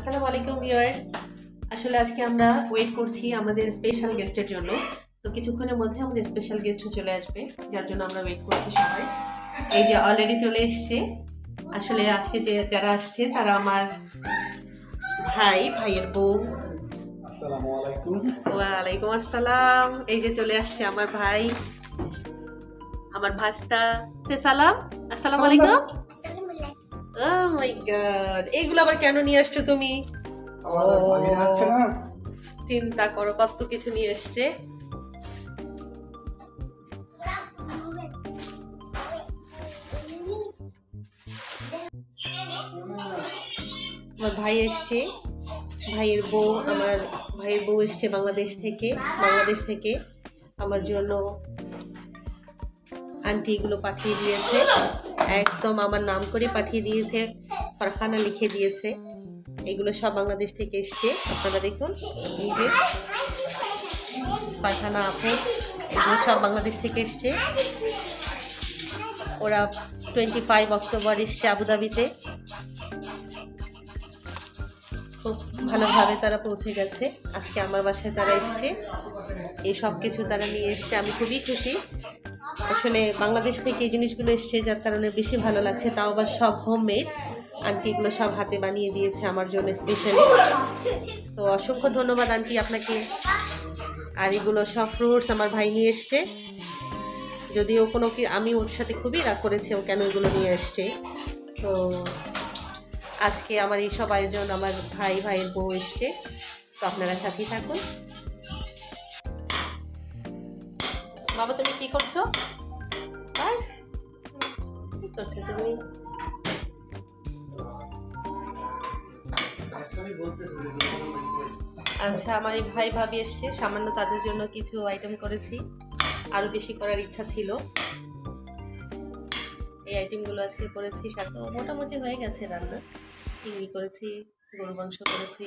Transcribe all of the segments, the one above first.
আসসালামু আলাইকুম ভিউয়ার্স। আসলে আজকে আমরা ওয়েট করছি আমাদের স্পেশাল গেস্টের জন্য। তো কিছুক্ষণের মধ্যে আমাদের স্পেশাল গেস্ট চলে আসবে যার জন্য আমরা ওয়েট করছি সবাই। এই যে অলরেডি চলে এসছে। আসলে আজকে যে যারা আসছে তারা আমার ভাই ভাইয়ের বউ। আসসালামু আলাইকুম। ওয়ালাইকুম আসসালাম। এই যে চলে আসছে আমার ভাই আমার ভাস্তা। সে সালাম। আসসালামু আলাইকুম। ও মাই গড এইগুলো আবার কেন নিয়ে আসছো তুমি? চিন্তা করো কত কিছু নিয়ে এসছে। আমার ভাই এসছে। ভাইয়ের বউ আমার ভাইয়ের বউ এসছে বাংলাদেশ থেকে বাংলাদেশ থেকে। আমার জন্য আন্টি এগুলো পাঠিয়ে দিয়েছে। একদম আমার নাম করে পাঠিয়ে দিয়েছে, ফারহানা লিখে দিয়েছে। এগুলো সব বাংলাদেশ থেকে এসছে। আপনারা দেখুন, এই যে ফারহানা আপু, এগুলো সব বাংলাদেশ থেকে এসছে। ওরা টোয়েন্টি ফাইভ অক্টোবর এসছে আবুধাবিতে খুব ভালোভাবে তারা পৌঁছে গেছে। আজকে আমার বাসায় তারা এসছে। এই সব কিছু তারা নিয়ে এসছে। আমি খুবই খুশি। আসলে বাংলাদেশ থেকে এই জিনিসগুলো এসছে যার কারণে বেশি ভালো লাগছে। তাও আবার সব হোমমেড আন্টি এগুলো সব হাতে বানিয়ে দিয়েছে আমার জন্য স্পেশালি তো অসংখ্য ধন্যবাদ আন্টি আপনাকে। আর এগুলো সব ফ্রুটস আমার ভাই নিয়ে এসছে। যদিও কোনো কি, আমি ওর সাথে খুবই রাগ করেছি, ও কেন এগুলো নিয়ে এসছে। তো আজকে আমার এই সব আয়োজন আমার ভাই, ভাইয়ের বউ এসছে। তো আপনারা সাথেই থাকুন। বাবা, তুমি কি করছ? পার্স? কি করছ তুমি আচ্ছা আমার এই ভাই ভাবি এসছে। সামান্য তাদের জন্য কিছু আইটেম করেছি। আরও বেশি করার ইচ্ছা ছিল। এই আইটেমগুলো আজকে করেছি। সাথে মোটামুটি হয়ে গেছে রান্না। চিংড়ি করেছি গরু মাংস করেছি,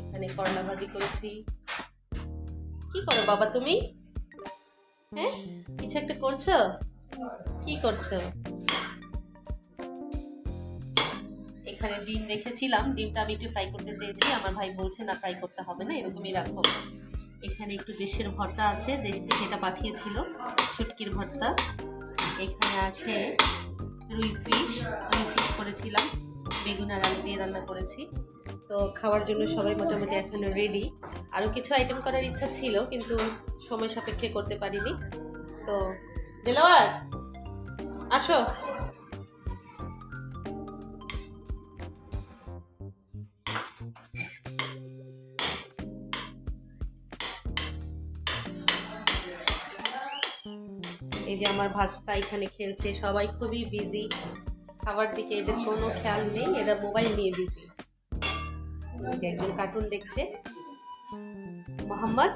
এখানে করলা ভাজি করেছি। কি করো বাবা তুমি? হ্যাঁ? কিছু একটা করছ? কি করছ? এখানে ডিম রেখেছিলাম। ডিমটা আমি একটু ফ্রাই করতে চেয়েছি। আমার ভাই বলছে, না ফ্রাই করতে হবে না, এরকমই রাখো। এখানে একটু দেশের ভর্তা আছে। দেশ থেকে এটা পাঠিয়েছিল, শুটকির ভর্তা। এখানে আছে রুই ফিশ। রুই ফিশ করেছিলাম। বেগুন আর আলু দিয়ে রান্না করেছি। তো খাওয়ার জন্য সবাই মোটামুটি এখনও রেডি আরও কিছু আইটেম করার ইচ্ছা ছিল, কিন্তু সময় সাপেক্ষে করতে পারিনি। তো, দেলোয়ার, আসো। এই যে আমার ভাস্তা এখানে খেলছে, সবাই খুবই বিজি খাবার দিকে এদের কোনো খেয়াল নেই, এরা মোবাইল নিয়ে বিজি একজন কার্টুন দেখছে। মোহাম্মদ,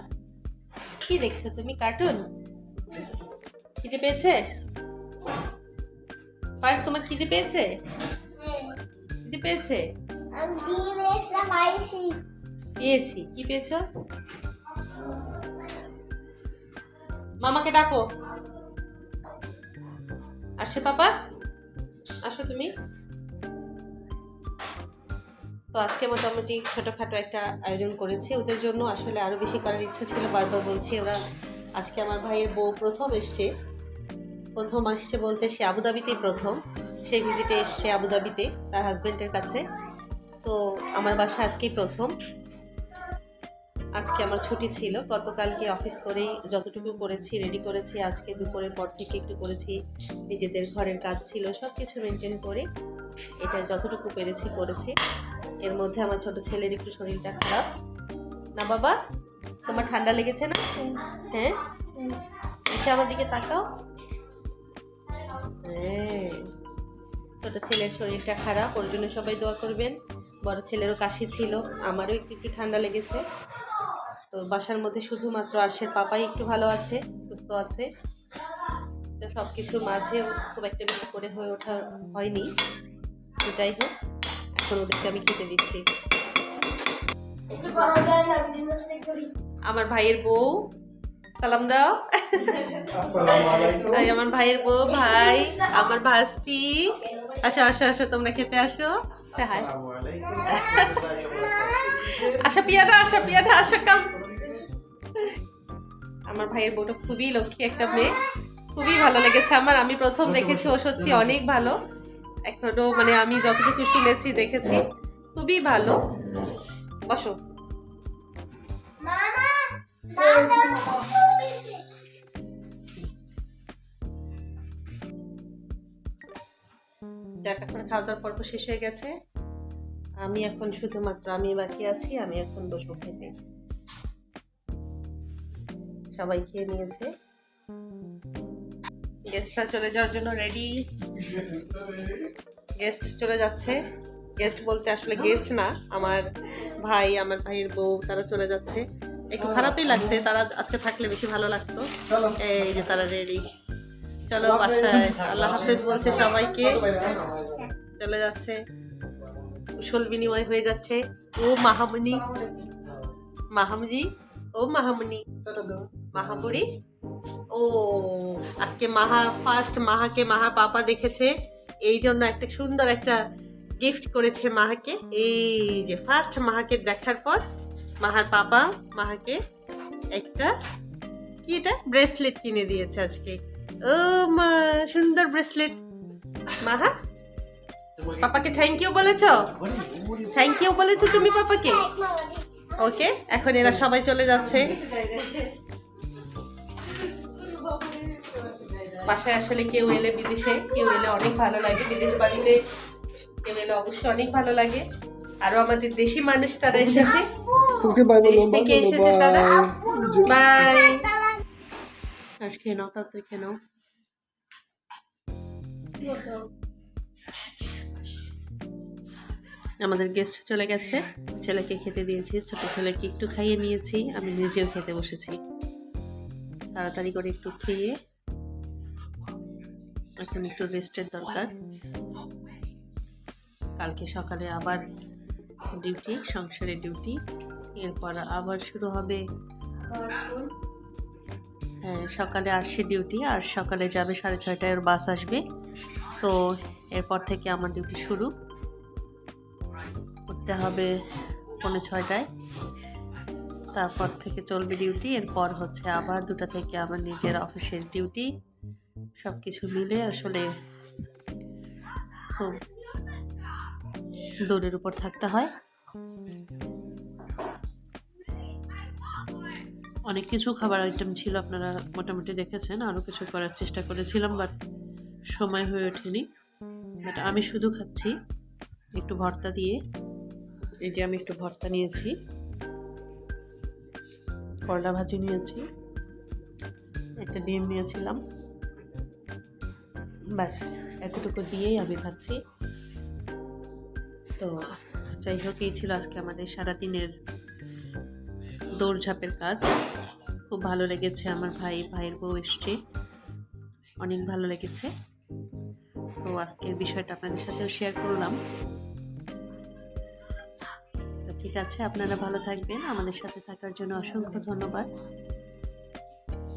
কি দেখছ তুমি? কার্টুন খিদে পেয়েছে? পার্স তোমার খিদে পেয়েছে? খিদে পেয়েছে? পেয়েছি। কি পেয়েছ? মামাকে ডাকো। আসে, পাপা। আসো তুমি। তো আজকে মোটামুটি ছোটোখাটো একটা আয়োজন করেছি। ওদের জন্য আসলে আরও বেশি করার ইচ্ছা ছিল, বারবার বলছি ওরা আজকে আমার ভাইয়ের বউ প্রথম এসছে। প্রথম আসছে বলতে সে আবুধাবিতেই প্রথম। সেই ভিজিটে এসছে আবুধাবিতে তার হাজব্যান্ডের কাছে। তো আমার বাসা আজকেই প্রথম। আজকে আমার ছুটি ছিল, গতকালকে অফিস করেই যতটুকু করেছি, রেডি করেছি। আজকে দুপুরের পর থেকে একটু করেছি, নিজেদের ঘরের কাজ ছিল সব কিছু মেনটেন করে এটা যতটুকু পেরেছি করেছি। এর মধ্যে আমার ছোট ছেলের একটু শরীরটা খারাপ। না বাবা, তোমার ঠান্ডা লেগেছে না? হ্যাঁ? দেখে আমার দিকে তাকাও। হ্যাঁ। ছোট ছেলের শরীরটা খারাপ, ওর জন্য সবাই দোয়া করবেন। বড় ছেলেরও কাশি ছিল, আমারও একটু একটু ঠান্ডা লেগেছে। তো বাসার মধ্যে শুধুমাত্র আরশের পাপাই একটু ভালো আছে, সুস্থ আছে। তো সব কিছুর মাঝে খুব একটা বেশি করে হয়ে ওঠা হয়নি। তো যাই হোক। এখন ওদেরকে আমি খেতে দিচ্ছি। আমার ভাইয়ের বউ। সালাম দাও। আসসালামু আলাইকুম। এই আমার ভাইয়ের বউ ভাই আমার ভাস্তি। আসো আসো আসো তোমরা খেতে আসো। Wabarakatuh. আশা পিয়াটা আশা পিয়াটা আশা কাম আমার ভাইয়ের বউটা খুবই লক্ষ্মী একটা মেয়ে। খুবই ভালো লেগেছে আমার। আমি প্রথম দেখেছি ও সত্যি অনেক ভালো। এখনও মানে আমি যতটুকু শুনেছি দেখেছি খুবই ভালো। বসো। যাক এখন খাওয়া দাওয়ার পর্ব শেষ হয়ে গেছে। আমি এখন শুধুমাত্র আমি বাকি আছি আমি এখন বসবো খেতে। সবাই খেয়ে নিয়েছে। গেস্টরা চলে যাওয়ার জন্য রেডি গেস্ট চলে যাচ্ছে। গেস্ট বলতে আসলে গেস্ট না আমার ভাই আমার ভাইয়ের বউ তারা চলে যাচ্ছে। একটু খারাপই লাগছে তারা আজকে থাকলে বেশি ভালো লাগতো। এই যে তারা রেডি চলো বাসায়। আল্লাহ হাফেজ বলছে সবাইকে। চলে যাচ্ছে। কুশল বিনিময় হয়ে যাচ্ছে। ও মাহামণি মাহামণি ও মাহামণি মাহাপুরি ও, আজকে মাহা ফার্স্ট মাহাকে মাহা পাপা দেখেছে। এই জন্য একটা সুন্দর একটা গিফট করেছে মাহাকে। এই যে ফার্স্ট মাহাকে দেখার পর মাহার পাপা মাহাকে একটা কি এটা? ব্রেসলেট কিনে দিয়েছে আজকে। ও মা, সুন্দর ব্রেসলেট মাহা, পাপাকে থ্যাংক ইউ বলেছ? থ্যাংক ইউ বলেছ তুমি পাপাকে? ওকে এখন এরা সবাই চলে যাচ্ছে। বাসায় আসলে কেউ এলে বিদেশে কেউ এলে অনেক ভালো লাগে। বিদেশ বাড়িতে কেউ এলে অবশ্যই অনেক ভালো লাগে। আরও আমাদের দেশি মানুষ তারা এসেছে। দেশ থেকে এসেছে তারা। বাই বাই খেয়ে নাও তাড়াতাড়ি খেয়ে নাও। আমাদের গেস্ট চলে গেছে। ছেলেকে খেতে দিয়েছি ছোট ছেলেকে একটু খাইয়ে নিয়েছি। আমি নিজেও খেতে বসেছি। তাড়াতাড়ি করে একটু খেয়ে এখন একটু রেস্টের দরকার। কালকে সকালে আবার ডিউটি, সংসারের ডিউটি। এরপর আবার শুরু হবে হ্যাঁ সকালে আসছে ডিউটি, আর সকালে যাবে সাড়ে ছয়টায়, ওর বাস আসবে। তো এরপর থেকে আমার ডিউটি শুরু। করতে হবে পৌনে ছয়টায়। তারপর থেকে চলবে ডিউটি। এরপর হচ্ছে আবার দুটা থেকে আমার নিজের অফিসের ডিউটি। সব কিছু মিলে আসলে খুব দৌড়ের উপর থাকতে হয়। অনেক কিছু খাবার আইটেম ছিল, আপনারা মোটামুটি দেখেছেন আরও কিছু করার চেষ্টা করেছিলাম বাট সময় হয়ে ওঠেনি। বাট আমি শুধু খাচ্ছি, একটু ভর্তা দিয়ে। এই যে আমি একটু ভর্তা নিয়েছি, করলা ভাজি নিয়েছি, একটা ডিম নিয়েছিলাম। ব্যাস, এতটুকু দিয়েই আমি খাচ্ছি। তো যাই হোক, এই ছিল আজকে আমাদের সারাদিনের দৌড়ঝাঁপের কাজ। খুব ভালো লেগেছে আমার ভাই, ভাইয়ের বউ এসছে। অনেক ভালো লেগেছে। তো আজকের বিষয়টা আপনাদের সাথেও শেয়ার করলাম। তো ঠিক আছে, আপনারা ভালো থাকবেন। আমাদের সাথে থাকার জন্য অসংখ্য ধন্যবাদ।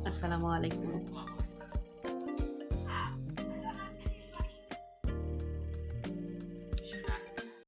আসসালামু আলাইকুম।